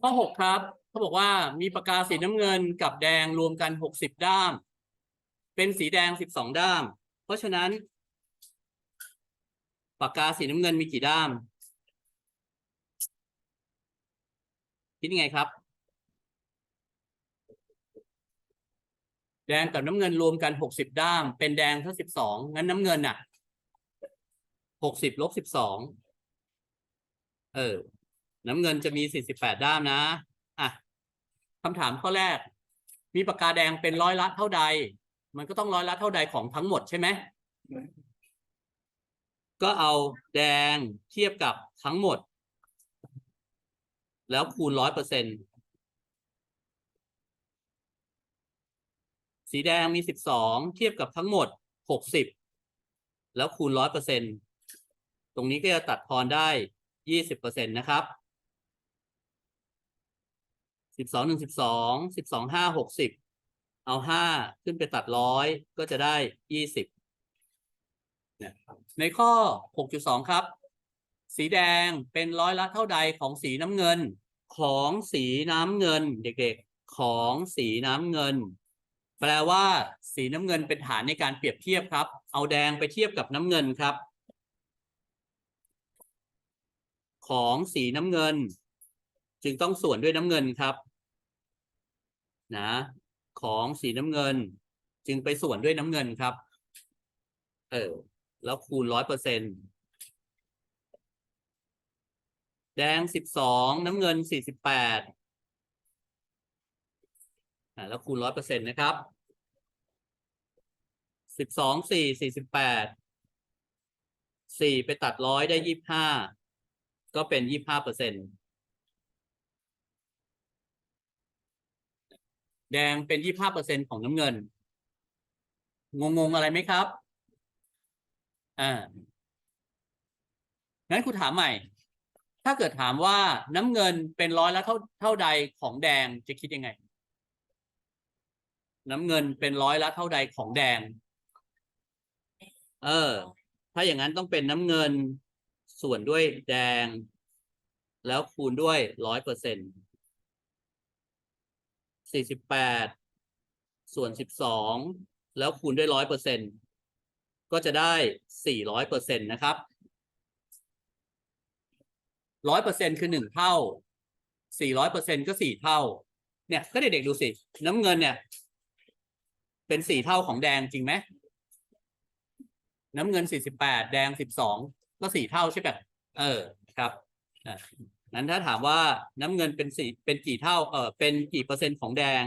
ข้อหกครับเขาบอกว่ามีปากกาสีน้ำเงินกับแดงรวมกันหกสิบด้าม เป็นสีแดงสิบสองด้าม เพราะฉะนั้นปากกาสีน้ำเงินมีกี่ด้าม คิดยังไงครับ แดงกับน้ำเงินรวมกันหกสิบด้าม เป็นแดงเท่าสิบสองงั้นน้ำเงินอะหกสิบลบสิบสอง เออ น้ำเงินจะมีสี่สิบแปดด้ามนะ อะคำถามข้อแรก มีปากกาแดงเป็นร้อยละเท่าใด มันก็ต้องร้อยละเท่าใดของทั้งหมดใช่ไหม ก็เอาแดงเทียบกับทั้งหมด แล้วคูณร้อยเปอร์เซ็นตสีแดงมีสิบสองเทียบกับทั้งหมดหกสิบแล้วคูณร้อยเปอร์เซ็นตรงนี้ก็จะตัดทอนได้ ยี่สิบเปอร์เซ็นตนะครับสิบสองหนึ่งสิบสองสิบสองห้าหกสิบเอาห้าขึ้นไปตัดร้อยก็จะได้ยี่สิบในข้อ6.2ครับ สีแดงเป็นร้อยละเท่าใดของสีน้ำเงิน ของสีน้ำเงินเด็กๆ ของสีน้ำเงิน แปลว่า สีน้ำเงินเป็นฐานในการเปรียบเทียบครับ เอาแดงไปเทียบกับน้ำเงินครับ ของสีน้ำเงิน จึงต้องส่วนด้วยน้ำเงินครับนะของสีน้ำเงิน จึงไปส่วนด้วยน้ำเงินครับ เออ แล้วคูณร้อยเปอร์เซ็นแดงสิบสองน้ำเงินสี่สิบแปดอ่าแล้วคูณร้อยเปอร์เซ็นต์นะครับสิบสองสี่สี่สิบแปดสี่ไปตัดร้อยได้ยี่บห้า ก็เป็นยี่บห้าเปอร์เซ็นต์แดงเป็นยี่บห้าเปอร์เซ็นต์ของน้ำเงิน งงๆอะไรไหมครับ อ่างั้นครูถามใหม่ ถ้าเกิดถามว่าน้ำเงินเป็นร้อยละเท่าเท่าใดของแดงจะคิดยังไง น้ำเงินเป็นร้อยละเท่าใดของแดง เออ ถ้าอย่างนั้นต้องเป็นน้ำเงิน ส่วนด้วยแดง แล้วคูณด้วยร้อยเปอร์เซ็นต์สี่สิบแปดส่วนสิบสองแล้วคูณด้วยร้อยเปอร์เซ็นต์ก็จะได้สี่ร้อยเปอร์เซ็นต์นะครับร้อยเปอร์เซ็นต์คือหนึ่งเท่าสี่ร้อยเปอร์เซ็นต์ก็สี่เท่า เนี่ยก็เด็กๆดูสิ น้ำเงินเนี่ย เป็นสี่เท่าของแดงจริงไหมน้ำเงินสี่สิบแปดแดงสิบสอง ก็สี่เท่าใช่ไหมเออครับนั้นถ้าถามว่าน้ำเงินเป็นสี่เป็นกี่เท่าเออเป็นกี่เปอร์เซ็นต์ของแดง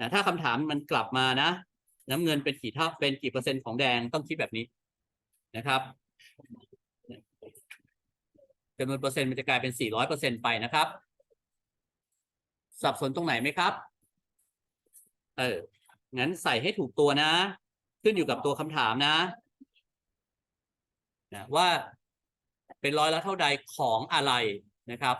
นะถ้าคำถามมันกลับมานะ น้ำเงินเป็นกี่เท่าเป็นกี่เปอร์เซ็นต์ของแดงต้องคิดแบบนี้นะครับจำนวนเปอร์เซ็นต์มันจะกลายเป็นสี่ร้อยเปอร์เซ็นต์ไปนะครับ สับสนตรงไหนไหมครับ เอองั้นใส่ให้ถูกตัวนะ ขึ้นอยู่กับตัวคำถามนะนะว่า เป็นร้อยละเท่าใดของอะไรนะครับ